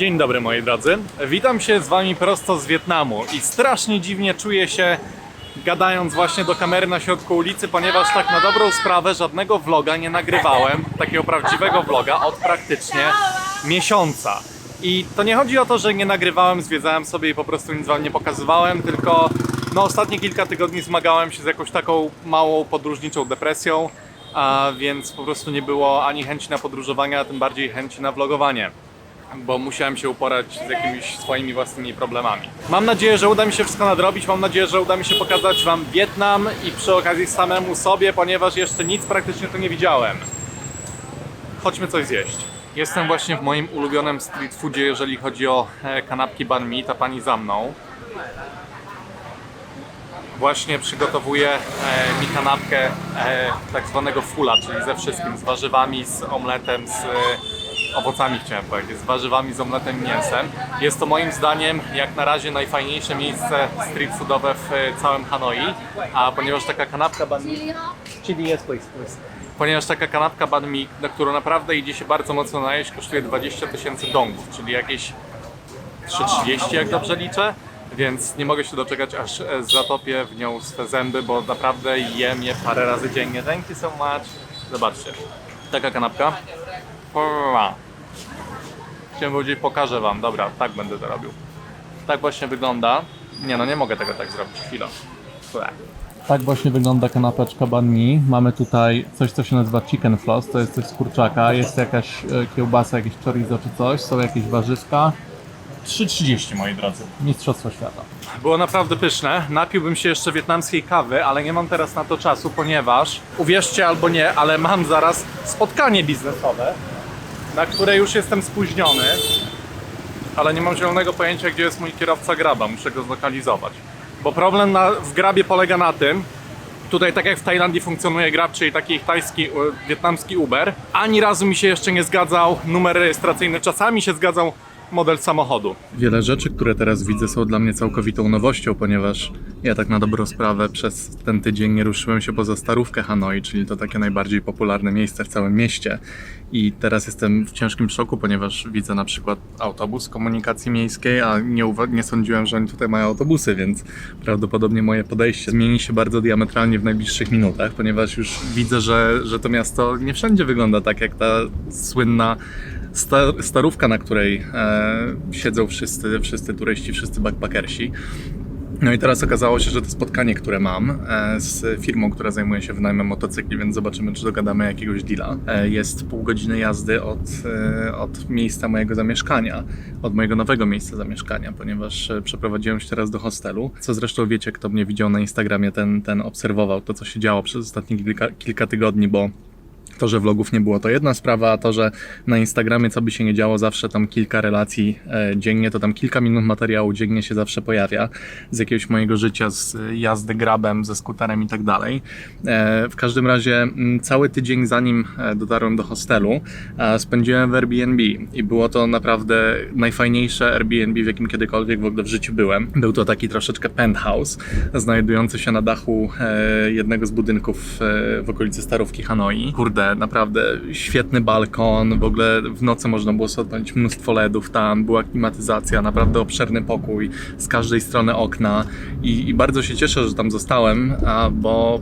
Dzień dobry moi drodzy. Witam się z wami prosto z Wietnamu i strasznie dziwnie czuję się gadając właśnie do kamery na środku ulicy, ponieważ tak na dobrą sprawę żadnego vloga nie nagrywałem, takiego prawdziwego vloga od praktycznie miesiąca. I to nie chodzi o to, że nie nagrywałem, zwiedzałem sobie i po prostu nic wam nie pokazywałem, tylko no ostatnie kilka tygodni zmagałem się z jakąś taką małą podróżniczą depresją, a więc po prostu nie było ani chęci na podróżowanie, a tym bardziej chęci na vlogowanie bo musiałem się uporać z jakimiś swoimi własnymi problemami. Mam nadzieję, że uda mi się wszystko nadrobić, mam nadzieję, że uda mi się pokazać Wam Wietnam i przy okazji samemu sobie, ponieważ jeszcze nic praktycznie tu nie widziałem. Chodźmy coś zjeść. Jestem właśnie w moim ulubionym street foodzie, jeżeli chodzi o e, kanapki banh mi, ta pani za mną. Właśnie przygotowuje e, mi kanapkę e, tak zwanego fulla, czyli ze wszystkim, z warzywami, z omletem, z owocami chciałem powiedzieć, z warzywami, z omletem i mięsem. Jest to moim zdaniem jak na razie najfajniejsze miejsce street foodowe w e, całym Hanoi, a ponieważ taka kanapka banh mi... Chili please. Ponieważ taka kanapka banh mi, na którą naprawdę idzie się bardzo mocno najeść, kosztuje 20 tysięcy dongów, czyli jakieś 3,30 jak dobrze liczę, więc nie mogę się doczekać aż e, zatopię w nią swe zęby, bo naprawdę jem je parę razy dziennie. Thank you so much. Zobaczcie, taka kanapka. Pua. Chciałem powiedzieć, pokażę wam. Dobra, tak będę to robił. Tak właśnie wygląda. Nie no, nie mogę tego tak zrobić. Chwila. Tak właśnie wygląda kanapeczka banh mi. Mamy tutaj coś, co się nazywa chicken floss, to jest coś z kurczaka, jest jakaś e, kiełbasa, jakieś chorizo czy coś, są jakieś warzywka. 3,30 moi drodzy. Mistrzostwo świata. Było naprawdę pyszne. Napiłbym się jeszcze wietnamskiej kawy, ale nie mam teraz na to czasu, ponieważ uwierzcie albo nie, ale mam zaraz spotkanie biznesowe, na które już jestem spóźniony, ale nie mam zielonego pojęcia, gdzie jest mój kierowca graba. Muszę go zlokalizować. Bo problem na, w grabie polega na tym, Tutaj, tak jak w Tajlandii funkcjonuje Grab, czyli taki tajski, wietnamski Uber, ani razu mi się jeszcze nie zgadzał numer rejestracyjny. Czasami się zgadzał model samochodu. Wiele rzeczy, które teraz widzę, są dla mnie całkowitą nowością, ponieważ ja tak na dobrą sprawę przez ten tydzień nie ruszyłem się poza starówkę Hanoi, czyli to takie najbardziej popularne miejsce w całym mieście. I teraz jestem w ciężkim szoku, ponieważ widzę na przykład autobus komunikacji miejskiej, a nie, nie sądziłem, że oni tutaj mają autobusy, więc prawdopodobnie moje podejście zmieni się bardzo diametralnie w najbliższych minutach, ponieważ już widzę, że, że to miasto nie wszędzie wygląda tak jak ta słynna sta- starówka, na której e, siedzą wszyscy, wszyscy turyści, wszyscy backpackersi. No i teraz okazało się, że to spotkanie, które mam e, z firmą, która zajmuje się wynajmem motocykli, więc zobaczymy, czy dogadamy jakiegoś deala. E, Jest pół godziny jazdy od, e, od miejsca mojego zamieszkania, od mojego nowego miejsca zamieszkania, ponieważ przeprowadziłem się teraz do hostelu. Co zresztą wiecie, kto mnie widział na Instagramie, ten, ten obserwował to, co się działo przez ostatnie kilka, kilka tygodni, bo to, że vlogów nie było, to jedna sprawa, a to, że na Instagramie, co by się nie działo, zawsze tam kilka relacji e, dziennie, to tam kilka minut materiału dziennie się zawsze pojawia z jakiegoś mojego życia, z jazdy grabem, ze skuterem i tak dalej. E, w każdym razie m, cały tydzień zanim e, dotarłem do hostelu, spędziłem w Airbnb i było to naprawdę najfajniejsze Airbnb, w jakim kiedykolwiek w ogóle w życiu byłem. Był to taki troszeczkę penthouse, znajdujący się na dachu jednego z budynków w okolicy Starówki Hanoi. Kurde, naprawdę świetny balkon, w ogóle w nocy można było sobie mnóstwo LEDów tam, była klimatyzacja, naprawdę obszerny pokój, z każdej strony okna i, i bardzo się cieszę, że tam zostałem, bo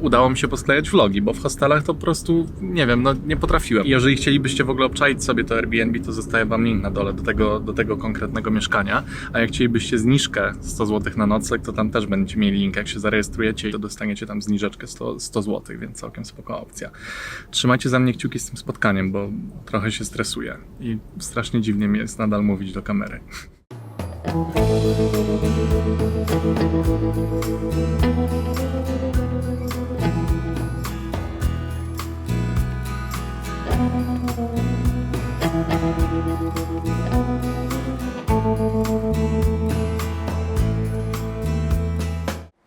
udało mi się posklejać vlogi, bo w hostelach to po prostu, nie wiem, no nie potrafiłem. I jeżeli chcielibyście w ogóle obczaić sobie to Airbnb, to zostaje wam link na dole do tego, do tego konkretnego mieszkania, a jak chcielibyście zniżkę 100 zł na nocleg, to tam też będziecie mieli link, jak się zarejestrujecie, to dostaniecie tam zniżeczkę 100, 100 zł, więc całkiem spoko opcja. Trzymajcie za mnie kciuki z tym spotkaniem, bo trochę się stresuję i strasznie dziwnie mi jest nadal mówić do kamery.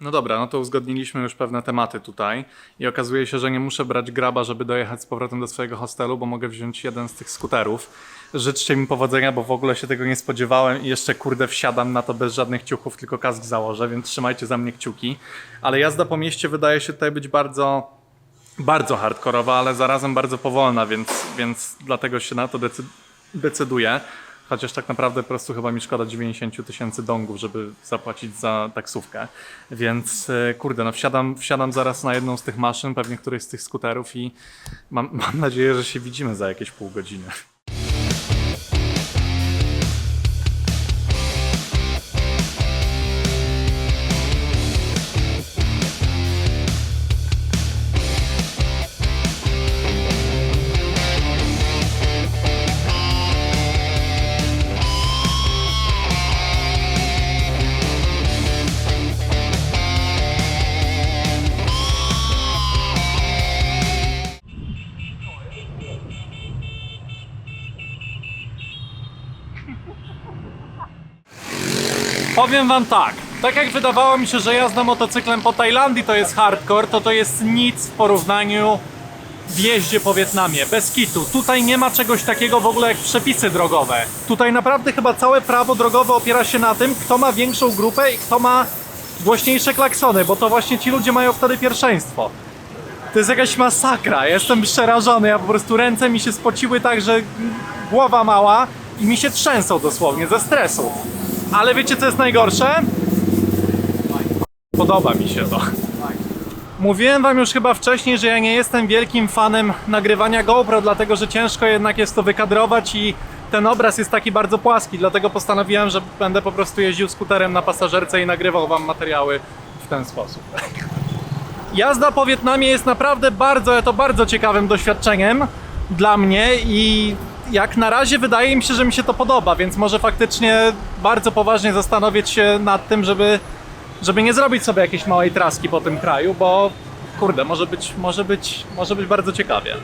No dobra, no to uzgodniliśmy już pewne tematy tutaj i okazuje się, że nie muszę brać graba, żeby dojechać z powrotem do swojego hostelu, bo mogę wziąć jeden z tych skuterów. Życzcie mi powodzenia, bo w ogóle się tego nie spodziewałem i jeszcze kurde wsiadam na to bez żadnych ciuchów, tylko kask założę, więc trzymajcie za mnie kciuki. Ale jazda po mieście wydaje się tutaj być bardzo, bardzo hardkorowa, ale zarazem bardzo powolna, więc, więc dlatego się na to decy- decyduję. Chociaż tak naprawdę po prostu chyba mi szkoda 90 tysięcy dongów, żeby zapłacić za taksówkę. Więc e, kurde, no wsiadam, wsiadam zaraz na jedną z tych maszyn, pewnie któryś z tych skuterów i mam, mam nadzieję, że się widzimy za jakieś pół godziny. Powiem wam tak, tak jak wydawało mi się, że jazda motocyklem po Tajlandii to jest hardcore, to to jest nic w porównaniu w jeździe po Wietnamie, bez kitu. Tutaj nie ma czegoś takiego w ogóle jak przepisy drogowe. Tutaj naprawdę chyba całe prawo drogowe opiera się na tym, kto ma większą grupę i kto ma głośniejsze klaksony, bo to właśnie ci ludzie mają wtedy pierwszeństwo. To jest jakaś masakra, jestem przerażony, ja po prostu ręce mi się spociły tak, że głowa mała i mi się trzęsą dosłownie ze stresu. Ale wiecie co jest najgorsze? Podoba mi się to. Mówiłem wam już chyba wcześniej, że ja nie jestem wielkim fanem nagrywania GoPro, dlatego że ciężko jednak jest to wykadrować i ten obraz jest taki bardzo płaski, dlatego postanowiłem, że będę po prostu jeździł skuterem na pasażerce i nagrywał wam materiały w ten sposób. Jazda po Wietnamie jest naprawdę bardzo, to bardzo ciekawym doświadczeniem dla mnie i jak na razie wydaje mi się, że mi się to podoba, więc może faktycznie bardzo poważnie zastanowić się nad tym, żeby, żeby nie zrobić sobie jakiejś małej traski po tym kraju, bo kurde, może być, może być, może być bardzo ciekawie.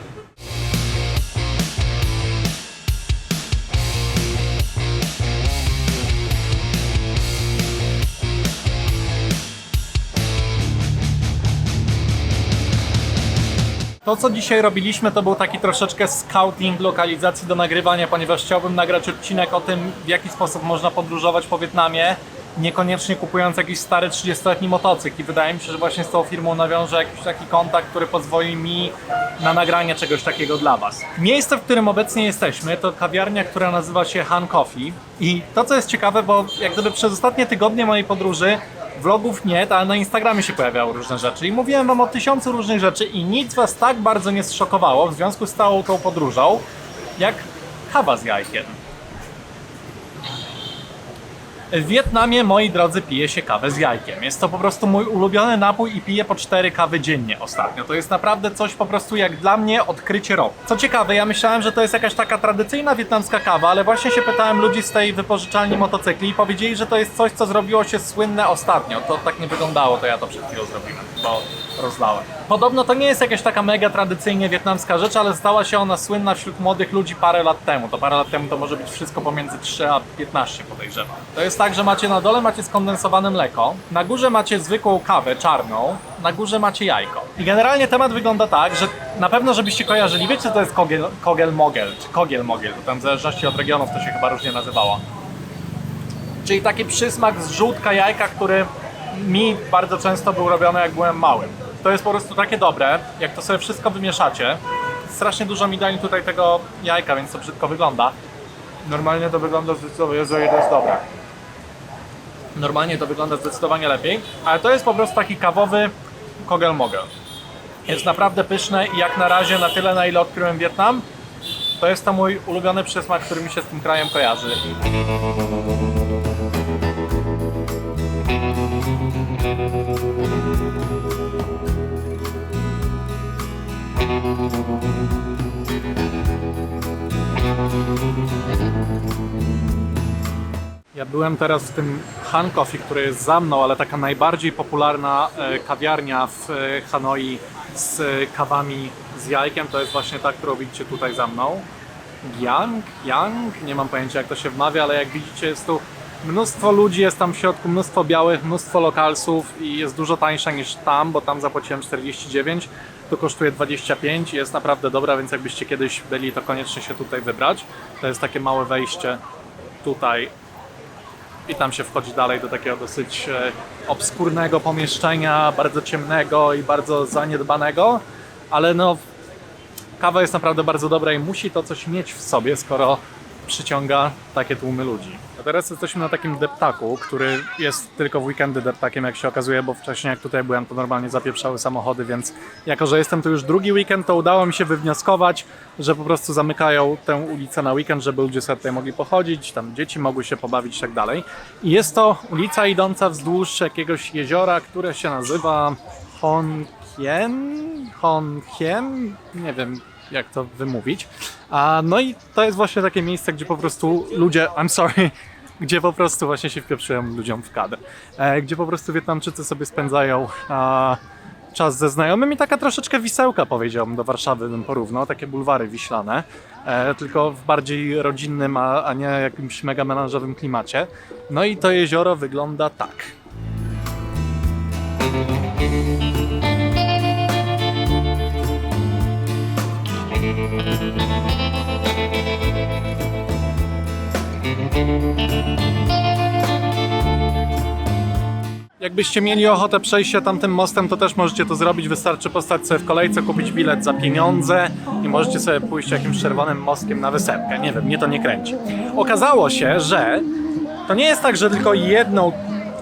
To, co dzisiaj robiliśmy, to był taki troszeczkę scouting lokalizacji do nagrywania, ponieważ chciałbym nagrać odcinek o tym, w jaki sposób można podróżować po Wietnamie, niekoniecznie kupując jakiś stary 30-letni motocykl. I wydaje mi się, że właśnie z tą firmą nawiążę jakiś taki kontakt, który pozwoli mi na nagranie czegoś takiego dla Was. Miejsce, w którym obecnie jesteśmy, to kawiarnia, która nazywa się Han Coffee. I to, co jest ciekawe, bo jak gdyby przez ostatnie tygodnie mojej podróży vlogów nie, ale na Instagramie się pojawiały różne rzeczy i mówiłem wam o tysiącu różnych rzeczy i nic was tak bardzo nie zszokowało w związku z całą tą podróżą, jak kawa z jajkiem. W Wietnamie, moi drodzy, pije się kawę z jajkiem. Jest to po prostu mój ulubiony napój i piję po cztery kawy dziennie ostatnio. To jest naprawdę coś po prostu jak dla mnie odkrycie roku. Co ciekawe, ja myślałem, że to jest jakaś taka tradycyjna wietnamska kawa, ale właśnie się pytałem ludzi z tej wypożyczalni motocykli i powiedzieli, że to jest coś, co zrobiło się słynne ostatnio. To tak nie wyglądało, to ja to przed chwilą zrobiłem, bo rozlałem. Podobno to nie jest jakaś taka mega tradycyjnie wietnamska rzecz, ale stała się ona słynna wśród młodych ludzi parę lat temu. To parę lat temu to może być wszystko pomiędzy 3 a 15 podejrzewam. To jest tak, że macie na dole macie skondensowane mleko, na górze macie zwykłą kawę czarną, na górze macie jajko. I generalnie temat wygląda tak, że na pewno żebyście kojarzyli, wiecie co to jest kogel, kogel mogel, czy kogiel mogel, to tam w zależności od regionów to się chyba różnie nazywało. Czyli taki przysmak z żółtka jajka, który mi bardzo często był robiony jak byłem małym. To jest po prostu takie dobre, jak to sobie wszystko wymieszacie. Strasznie dużo mi dali tutaj tego jajka, więc to brzydko wygląda. Normalnie to wygląda zdecydowanie, to jest dobre. Normalnie to wygląda zdecydowanie lepiej, ale to jest po prostu taki kawowy kogel mogel. Jest naprawdę pyszne i jak na razie na tyle, na ile odkryłem Wietnam, to jest to mój ulubiony przysmak, który mi się z tym krajem kojarzy. Ja byłem teraz w tym Han Coffee, który jest za mną, ale taka najbardziej popularna e, kawiarnia w e, Hanoi z e, kawami z jajkiem, to jest właśnie ta, którą widzicie tutaj za mną. Yang, Yang, nie mam pojęcia jak to się wmawia, ale jak widzicie jest tu mnóstwo ludzi, jest tam w środku mnóstwo białych, mnóstwo lokalsów i jest dużo tańsza niż tam, bo tam zapłaciłem 49, tu kosztuje 25 i jest naprawdę dobra, więc jakbyście kiedyś byli, to koniecznie się tutaj wybrać. To jest takie małe wejście tutaj i tam się wchodzi dalej do takiego dosyć e, obskurnego pomieszczenia, bardzo ciemnego i bardzo zaniedbanego, ale no kawa jest naprawdę bardzo dobra i musi to coś mieć w sobie, skoro przyciąga takie tłumy ludzi. A teraz jesteśmy na takim deptaku, który jest tylko w weekendy deptakiem, jak się okazuje, bo wcześniej jak tutaj byłem, to normalnie zapieprzały samochody, więc jako, że jestem tu już drugi weekend, to udało mi się wywnioskować, że po prostu zamykają tę ulicę na weekend, żeby ludzie sobie tutaj mogli pochodzić, tam dzieci mogły się pobawić i tak dalej. I jest to ulica idąca wzdłuż jakiegoś jeziora, które się nazywa Honkien? Honkien? Nie wiem, jak to wymówić. A, no i to jest właśnie takie miejsce, gdzie po prostu ludzie, I'm sorry, gdzie po prostu właśnie się wpieprzują ludziom w kadr. E, gdzie po prostu Wietnamczycy sobie spędzają a, czas ze znajomymi. Taka troszeczkę wisełka powiedziałbym do Warszawy bym porównał, takie bulwary wiślane, e, tylko w bardziej rodzinnym, a, a nie jakimś mega melanżowym klimacie. No i to jezioro wygląda tak. Jakbyście mieli ochotę przejść się tamtym mostem, to też możecie to zrobić. Wystarczy postać sobie w kolejce, kupić bilet za pieniądze i możecie sobie pójść jakimś czerwonym mostkiem na wysepkę. Nie wiem, mnie to nie kręci. Okazało się, że to nie jest tak, że tylko jedną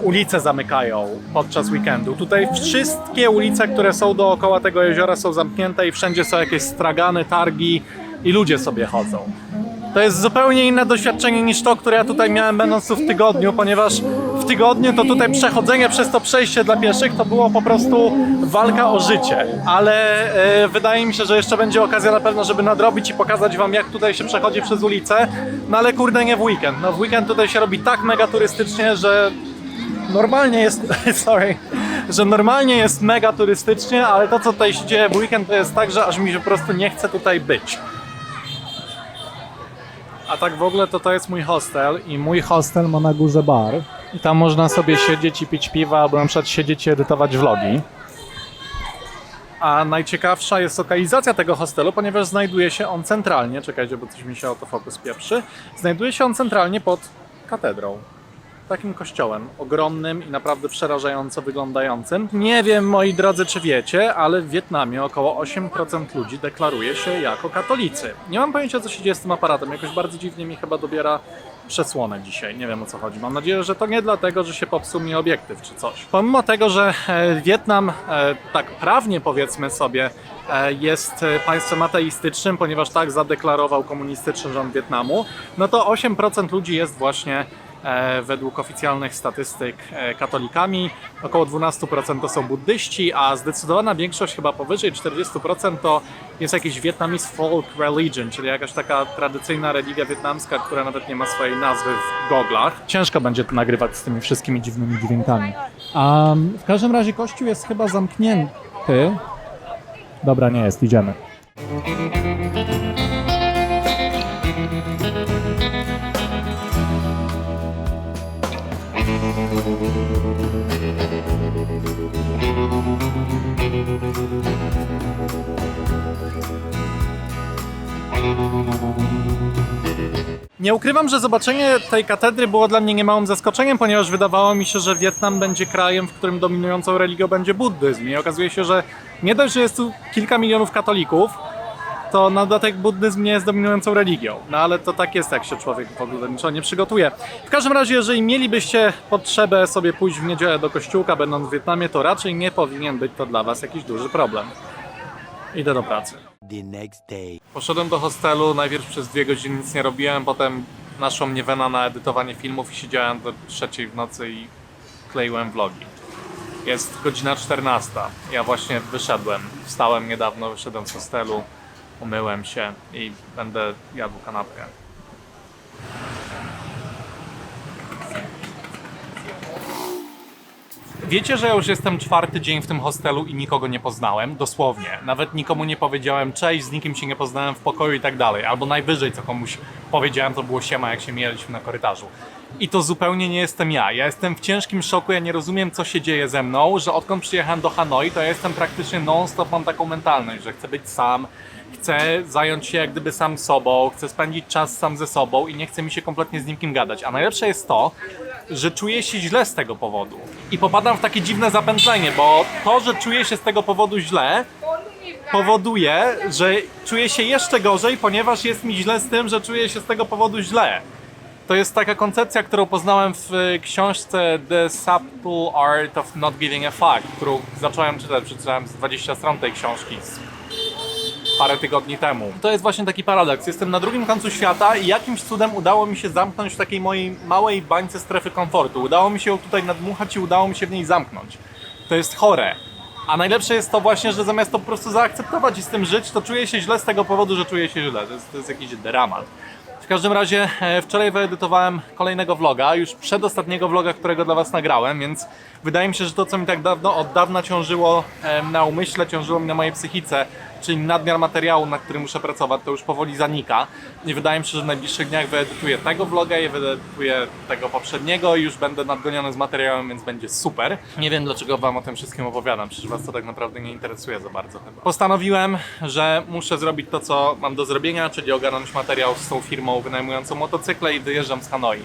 ulicę zamykają podczas weekendu. Tutaj wszystkie ulice, które są dookoła tego jeziora są zamknięte i wszędzie są jakieś stragany, targi i ludzie sobie chodzą. To jest zupełnie inne doświadczenie niż to, które ja tutaj miałem będąc tu w tygodniu, ponieważ w tygodniu to tutaj przechodzenie przez to przejście dla pieszych to było po prostu walka o życie. Ale e, wydaje mi się, że jeszcze będzie okazja na pewno, żeby nadrobić i pokazać wam jak tutaj się przechodzi przez ulicę. No ale kurde nie w weekend. No w weekend tutaj się robi tak mega turystycznie, że normalnie jest, sorry, że normalnie jest mega turystycznie, ale to co tutaj się dzieje w weekend to jest tak, że aż mi się po prostu nie chce tutaj być. A tak w ogóle to to jest mój hostel i mój hostel ma na górze bar. I tam można sobie siedzieć i pić piwa, albo na przykład siedzieć i edytować vlogi. A najciekawsza jest lokalizacja tego hostelu, ponieważ znajduje się on centralnie, czekajcie, bo coś mi się autofokus pieprzy, znajduje się on centralnie pod katedrą. Takim kościołem, ogromnym i naprawdę przerażająco wyglądającym. Nie wiem, moi drodzy, czy wiecie, ale w Wietnamie około 8% ludzi deklaruje się jako katolicy. Nie mam pojęcia, co się dzieje z tym aparatem. Jakoś bardzo dziwnie mi chyba dobiera przesłonę dzisiaj. Nie wiem o co chodzi. Mam nadzieję, że to nie dlatego, że się popsuł mi obiektyw czy coś. Pomimo tego, że e, Wietnam, e, tak prawnie powiedzmy sobie, e, jest państwem ateistycznym, ponieważ tak zadeklarował komunistyczny rząd Wietnamu, no to 8% ludzi jest właśnie według oficjalnych statystyk e, katolikami, około 12% to są buddyści, a zdecydowana większość, chyba powyżej 40% to jest jakiś Vietnamese folk religion, czyli jakaś taka tradycyjna religia wietnamska, która nawet nie ma swojej nazwy w goglach. Ciężko będzie to nagrywać z tymi wszystkimi dziwnymi dźwiękami. Um, w każdym razie kościół jest chyba zamknięty. Dobra, nie jest, idziemy. Nie ukrywam, że zobaczenie tej katedry było dla mnie niemałym zaskoczeniem, ponieważ wydawało mi się, że Wietnam będzie krajem, w którym dominującą religią będzie buddyzm. I okazuje się, że nie dość, że jest tu kilka milionów katolików, to na dodatek buddyzm nie jest dominującą religią. No ale to tak jest, jak się człowiek w ogóle niczego nie przygotuje. W każdym razie, jeżeli mielibyście potrzebę sobie pójść w niedzielę do kościółka, będąc w Wietnamie, to raczej nie powinien być to dla Was jakiś duży problem. Idę do pracy. The next day. Poszedłem do hostelu, najpierw przez dwie godziny nic nie robiłem, potem naszła mnie wena na edytowanie filmów i siedziałem do trzeciej w nocy i kleiłem vlogi. Jest godzina 14. Ja właśnie wyszedłem. Wstałem niedawno, wyszedłem z hostelu, umyłem się i będę jadł kanapkę. Wiecie, że ja już jestem czwarty dzień w tym hostelu i nikogo nie poznałem? Dosłownie. Nawet nikomu nie powiedziałem cześć, z nikim się nie poznałem w pokoju i tak dalej. Albo najwyżej, co komuś powiedziałem, to było siema, jak się mijaliśmy na korytarzu. I to zupełnie nie jestem ja. Ja jestem w ciężkim szoku, ja nie rozumiem, co się dzieje ze mną, że odkąd przyjechałem do Hanoi, to ja jestem praktycznie non-stop, mam taką mentalność, że chcę być sam, chcę zająć się jak gdyby sam sobą, chcę spędzić czas sam ze sobą i nie chce mi się kompletnie z nikim gadać. A najlepsze jest to, że czuję się źle z tego powodu. I popadam w takie dziwne zapętlenie, bo to, że czuję się z tego powodu źle, powoduje, że czuję się jeszcze gorzej, ponieważ jest mi źle z tym, że czuję się z tego powodu źle. To jest taka koncepcja, którą poznałem w e, książce The Subtle Art of Not Giving a Fuck, którą zacząłem czytać, przeczytałem z 20 stron tej książki z parę tygodni temu. To jest właśnie taki paradoks. Jestem na drugim końcu świata i jakimś cudem udało mi się zamknąć w takiej mojej małej bańce strefy komfortu. Udało mi się ją tutaj nadmuchać i udało mi się w niej zamknąć. To jest chore. A najlepsze jest to właśnie, że zamiast to po prostu zaakceptować i z tym żyć, to czuję się źle z tego powodu, że czuję się źle. To jest, to jest jakiś dramat. W każdym razie e, wczoraj wyedytowałem kolejnego vloga, już przedostatniego vloga, którego dla Was nagrałem, więc wydaje mi się, że to, co mi tak dawno, od dawna ciążyło na umyśle, ciążyło mi na mojej psychice, czyli nadmiar materiału, na którym muszę pracować, to już powoli zanika. I wydaje mi się, że w najbliższych dniach wyedytuję tego vloga i wyedytuję tego poprzedniego i już będę nadgoniony z materiałem, więc będzie super. Nie wiem, dlaczego Wam o tym wszystkim opowiadam, przecież Was to tak naprawdę nie interesuje za bardzo chyba. Postanowiłem, że muszę zrobić to, co mam do zrobienia, czyli ogarnąć materiał z tą firmą wynajmującą motocykle i wyjeżdżam z Hanoi.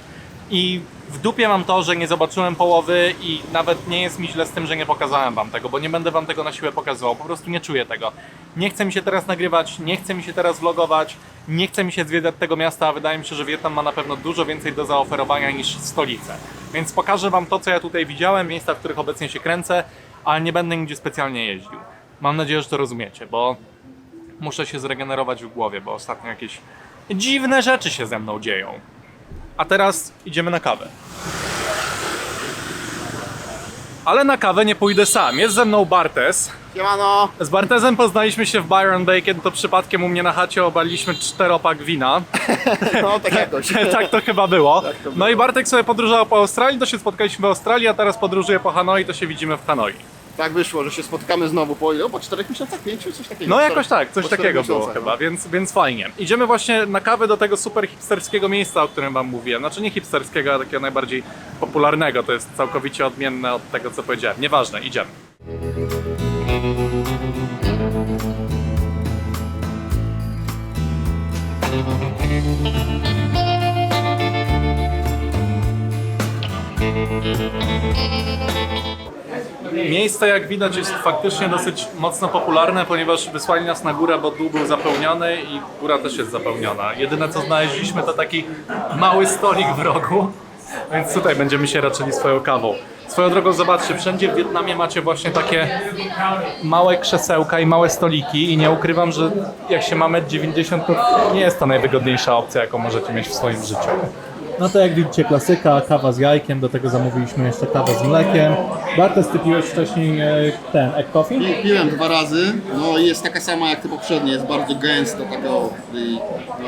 I w dupie mam to, że nie zobaczyłem połowy i nawet nie jest mi źle z tym, że nie pokazałem wam tego, bo nie będę wam tego na siłę pokazywał, po prostu nie czuję tego. Nie chce mi się teraz nagrywać, nie chce mi się teraz vlogować, nie chce mi się zwiedzać tego miasta, a wydaje mi się, że Wietnam ma na pewno dużo więcej do zaoferowania niż stolice. Więc pokażę wam to, co ja tutaj widziałem, miejsca, w których obecnie się kręcę, ale nie będę nigdzie specjalnie jeździł. Mam nadzieję, że to rozumiecie, bo muszę się zregenerować w głowie, bo ostatnio jakieś dziwne rzeczy się ze mną dzieją. A teraz idziemy na kawę. Ale na kawę nie pójdę sam. Jest ze mną Bartes. Siemano! Z Bartezem poznaliśmy się w Byron Bay, kiedy to przypadkiem u mnie na chacie obaliliśmy czteropak wina. No tak jakoś. tak to chyba było. Tak to No i Bartek sobie podróżował po Australii, to się spotkaliśmy w Australii, a teraz podróżuje po Hanoi, to się widzimy w Hanoi. Tak wyszło, że się spotkamy znowu po ile? Po 4 miesiącach, 5 coś takiego? No jakoś czterech- tak, coś czterech takiego było miesiącach, chyba, no. więc, więc fajnie. Idziemy właśnie na kawę do tego super hipsterskiego miejsca, o którym wam mówiłem. Znaczy nie hipsterskiego, a takiego najbardziej popularnego. To jest całkowicie odmienne od tego, co powiedziałem. Nieważne, idziemy. Miejsce, jak widać, jest faktycznie dosyć mocno popularne, ponieważ wysłali nas na górę, bo dół był zapełniony i góra też jest zapełniona. Jedyne co znaleźliśmy to taki mały stolik w rogu, więc tutaj będziemy się raczyli swoją kawą. Swoją drogą zobaczcie, wszędzie w Wietnamie macie właśnie takie małe krzesełka i małe stoliki i nie ukrywam, że jak się ma 1,90 m, to nie jest to najwygodniejsza opcja, jaką możecie mieć w swoim życiu. No to jak widzicie klasyka, kawa z jajkiem, do tego zamówiliśmy jeszcze kawę z mlekiem. Bartes, ty piłeś wcześniej e, ten egg coffee? Pi- Piłem dwa razy, no i jest taka sama jak te poprzednie, jest bardzo gęsta, taka i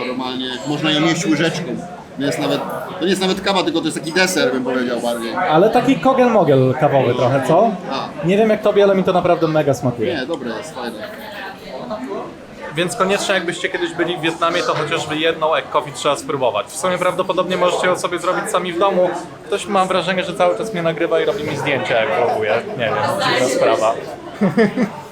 normalnie można ją jeść łyżeczką. Nie jest nawet, to nie jest nawet kawa, tylko to jest taki deser, bym powiedział bardziej. Ale taki kogel-mogel kawowy trochę, co? A. Nie wiem jak tobie, ale mi to naprawdę mega smakuje. Nie, dobre jest, fajne. Więc koniecznie jakbyście kiedyś byli w Wietnamie, to chociażby jedną coffee trzeba spróbować. W sumie prawdopodobnie możecie ją sobie zrobić sami w domu. Ktoś mam wrażenie, że cały czas mnie nagrywa i robi mi zdjęcia jak vloguję. Nie wiem, dziwna sprawa.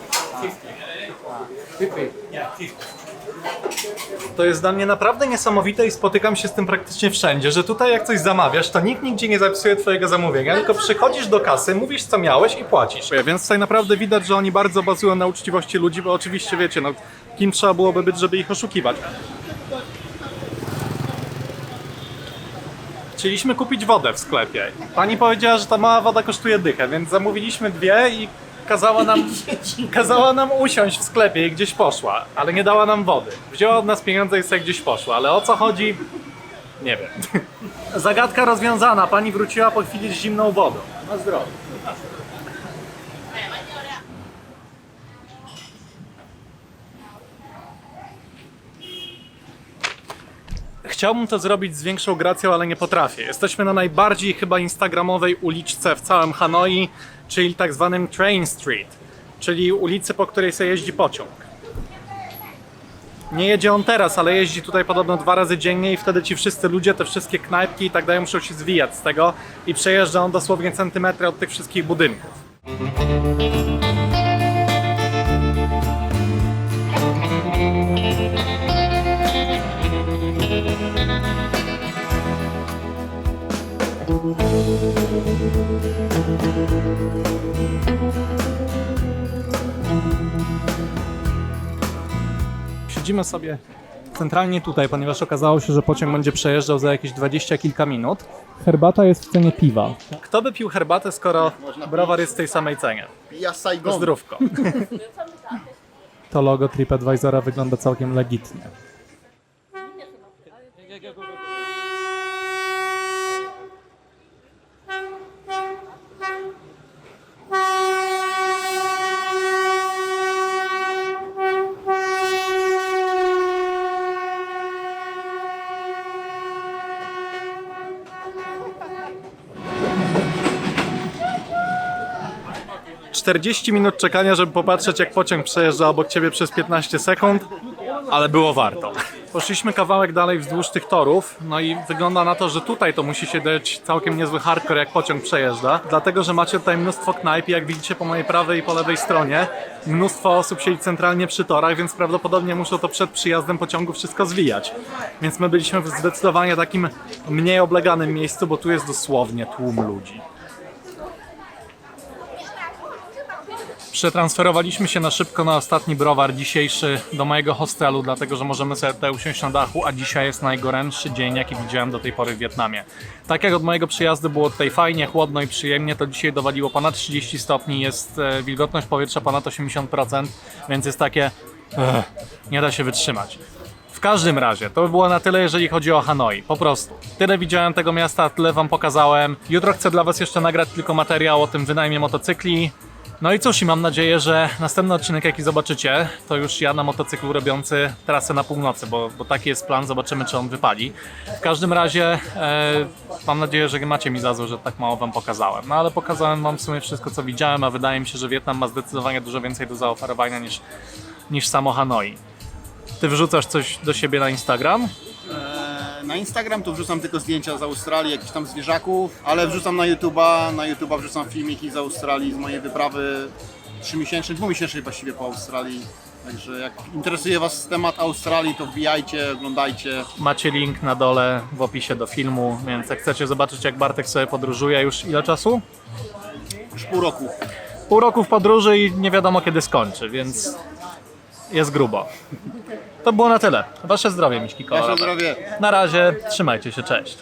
To jest dla mnie naprawdę niesamowite i spotykam się z tym praktycznie wszędzie, że tutaj jak coś zamawiasz, to nikt nigdzie nie zapisuje twojego zamówienia, tylko przychodzisz do kasy, mówisz co miałeś i płacisz. Więc tutaj naprawdę widać, że oni bardzo bazują na uczciwości ludzi, bo oczywiście wiecie, no kim trzeba byłoby być, żeby ich oszukiwać. Chcieliśmy kupić wodę w sklepie. Pani powiedziała, że ta mała woda kosztuje dychę, więc zamówiliśmy dwie i kazała nam, kazała nam usiąść w sklepie i gdzieś poszła, ale nie dała nam wody. Wzięła od nas pieniądze i sobie gdzieś poszła, ale o co chodzi? Nie wiem. Zagadka rozwiązana. Pani wróciła po chwili z zimną wodą. Na zdrowie. Chciałbym to zrobić z większą gracją, ale nie potrafię. Jesteśmy na najbardziej chyba instagramowej uliczce w całym Hanoi, czyli tak zwanym Train Street, czyli ulicy, po której sobie jeździ pociąg. Nie jedzie on teraz, ale jeździ tutaj podobno dwa razy dziennie i wtedy ci wszyscy ludzie, te wszystkie knajpki i tak dalej muszą się zwijać z tego i przejeżdża on dosłownie centymetry od tych wszystkich budynków. Siedzimy sobie centralnie tutaj, ponieważ okazało się, że pociąg będzie przejeżdżał za jakieś dwadzieścia kilka minut. Herbata jest w cenie piwa. Kto by pił herbatę, skoro browar jest w tej samej cenie? Ja Saigon. Zdrówko. To logo TripAdvisora wygląda całkiem legitnie. Czterdzieści minut czekania, żeby popatrzeć jak pociąg przejeżdża obok ciebie przez 15 sekund, ale było warto. Poszliśmy kawałek dalej wzdłuż tych torów, no i wygląda na to, że tutaj to musi się dać całkiem niezły hardcore, jak pociąg przejeżdża, dlatego że macie tutaj mnóstwo knajp, i jak widzicie po mojej prawej i po lewej stronie, mnóstwo osób siedzi centralnie przy torach, więc prawdopodobnie muszą to przed przyjazdem pociągu wszystko zwijać. Więc my byliśmy w zdecydowanie takim mniej obleganym miejscu, bo tu jest dosłownie tłum ludzi. Przetransferowaliśmy się na szybko na ostatni browar dzisiejszy do mojego hostelu, dlatego że możemy sobie tutaj usiąść na dachu, a dzisiaj jest najgorętszy dzień, jaki widziałem do tej pory w Wietnamie. Tak jak od mojego przyjazdu było tutaj fajnie, chłodno i przyjemnie, to dzisiaj dowaliło ponad 30 stopni, jest e, wilgotność powietrza ponad 80%, więc jest takie... Ech, nie da się wytrzymać. W każdym razie, to by było na tyle, jeżeli chodzi o Hanoi. Po prostu. Tyle widziałem tego miasta, tyle wam pokazałem. Jutro chcę dla was jeszcze nagrać tylko materiał o tym wynajmie motocykli. No i cóż, i mam nadzieję, że następny odcinek, jaki zobaczycie, to już ja na motocyklu robiący trasę na północy, bo, bo taki jest plan, zobaczymy, czy on wypali. W każdym razie e, mam nadzieję, że macie mi za złe, że tak mało wam pokazałem. No ale pokazałem wam w sumie wszystko, co widziałem, a wydaje mi się, że Wietnam ma zdecydowanie dużo więcej do zaoferowania niż, niż samo Hanoi. Ty wrzucasz coś do siebie na Instagram? Na Instagram to wrzucam tylko zdjęcia z Australii, jakichś tam zwierzaków, ale wrzucam na YouTube'a, na YouTube'a wrzucam filmiki z Australii, z mojej wyprawy trzymiesięcznej, dwumiesięcznej właściwie po Australii. Także jak interesuje Was temat Australii, to wbijajcie, oglądajcie. Macie link na dole w opisie do filmu, więc jak chcecie zobaczyć, jak Bartek sobie podróżuje już ile czasu? Już pół roku. Pół roku w podróży i nie wiadomo kiedy skończy, więc jest grubo. To było na tyle. Wasze zdrowie, Miśki Wasze kolorowe. zdrowie. Na razie, trzymajcie się, cześć.